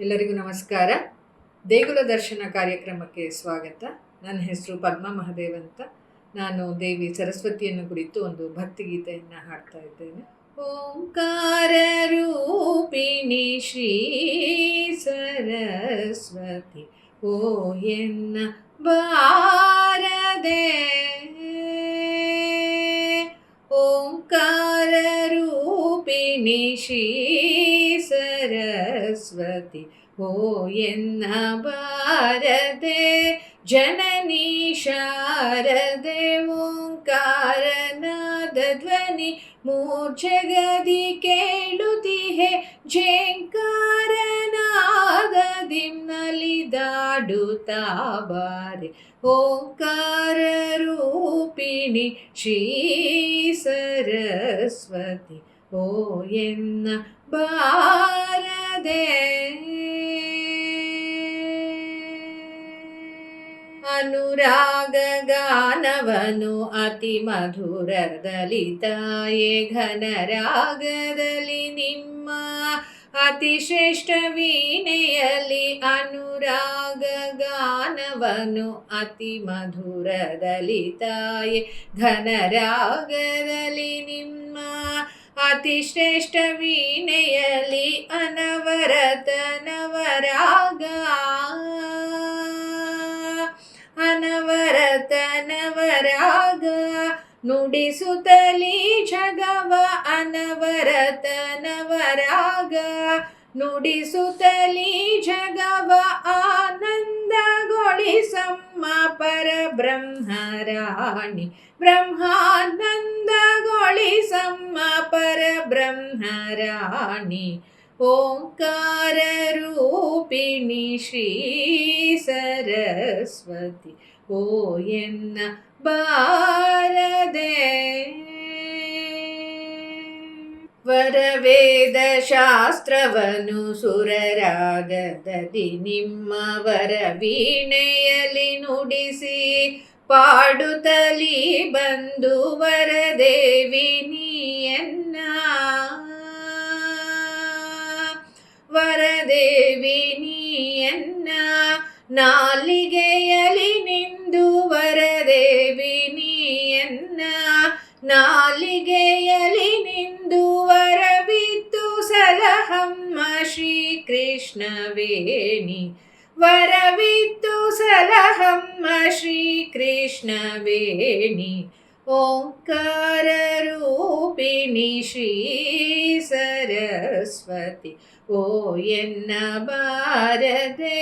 ಎಲ್ಲರಿಗೂ ನಮಸ್ಕಾರ. ದೇಗುಲ ದರ್ಶನ ಕಾರ್ಯಕ್ರಮಕ್ಕೆ ಸ್ವಾಗತ. ನನ್ನ ಹೆಸರು ಪದ್ಮ ಮಹದೇವ್ ಅಂತ. ನಾನು ದೇವಿ ಸರಸ್ವತಿಯನ್ನು ಕುರಿತು ಒಂದು ಭಕ್ತಿಗೀತೆಯನ್ನು ಹಾಡ್ತಾ ಇದ್ದೇನೆ. ಓಂಕಾರ ರೂಪಿಣಿ ಶ್ರೀ ಸರಸ್ವತಿ, ಓ ಎನ್ನ ಬಾರದೆ. ಓಂಕಾರ ರೂಪಿಣಿ ಶ್ರೀ सरस्वती ओ यन्न भारते जननी शारदे ओङ्कारनादध्वनि मूर्छगदि केळुतिहे झेङ्कारनाददिं नलिदाडुता बारे ओङ्काररूपिणि श्री सरस्वती ಓ ಎನ್ನ ಬಾರದೆ ಅನುರಾಗ ಗಾನವನು ಅತಿ ಮಧುರದಲ್ಲಿ ತಾಯೇ ಘನ ರಾಗದಲ್ಲಿ ನಿಮ್ಮ ಅತಿ ಶ್ರೇಷ್ಠ ವೀಣೆಯಲ್ಲಿ ಅನುರಾಗ ಗಾನವನು ಅತಿ ಮಧುರದಲ್ಲಿ ತಾಯೇ ಘನ ರಾಗದಲ್ಲಿ ನಿಮ್ಮ ಅತಿ ಶ್ರೇಷ್ಠ ವೀಣೆಯಲಿ ಅನವರತ ನವರಾಗ ಅನವರತ ನವರಾಗ ನುಡಿಸುತ್ತಲೀ ಜಗವ ಅನವರತ ನವರಾಗ ನುಡಿಸುತ್ತಲೀ ಜಗವ ಆನಂದಗೊಳಿಸಮ್ಮ ब्रह्मा परब्रह्मराणि। ब्रह्मानन्दगोळिसम्म परब्रह्मराणि। ओङ्काररूपिणि श्रीसरस्वति ओ यन्न भारदे ವರವೇದ ಶಾಸ್ತ್ರವನು ಸುರರಾಗದಿ ನಿಮ್ಮ ವರ ವೀಣೆಯಲ್ಲಿ ನುಡಿಸಿ ಪಾಡುತ್ತಲೀ ಬಂದು ವರದೇವಿ ನೀಯನ್ನ. ನಾಲಿಗೆಯಲಿ ನಿಂದು ವರದೇವಿ ನೀಯನ್ನ ನಾಲಿಗೆಯಲಿ ನಿಂದು ಸಲಹಮ್ಮ ಶ್ರೀಕೃಷ್ಣ ವೇಣಿ ವರವಿತ್ತು ಸಲಹಮ್ಮ ಶ್ರೀಕೃಷ್ಣ ವೇಣಿ ಓಂಕಾರ ರೂಪಿಣಿ ಶ್ರೀ ಸರಸ್ವತಿ ಓ ಎನ್ನ ಬಾರದೆ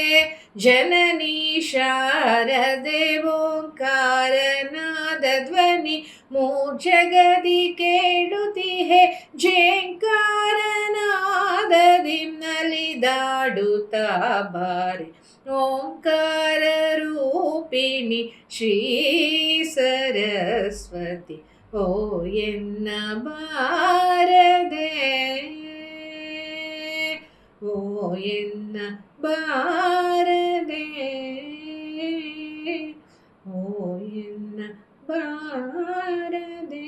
ಜನನಿ ಶಾರದೆ ಓಂಕಾರನಾದ ಧ್ವನಿ ಮೂರ್ಜಗದಿ ಕೇಳುತ್ತಿಹೆ ಝೇಂಕಾರನಾದದಿಮ್ನಲ್ಲಿ ದಾಡುತ್ತಾ ಬಾರಿ ಓಂಕಾರ ರೂಪಿಣಿ ಶ್ರೀ ಸರಸ್ವತಿ ಓ ಎನ್ನ ಬಾರದೆ ಓ ಎನ್ನ ಬಾರದೆ ಓ ಎನ್ನ ಬಾರದೆ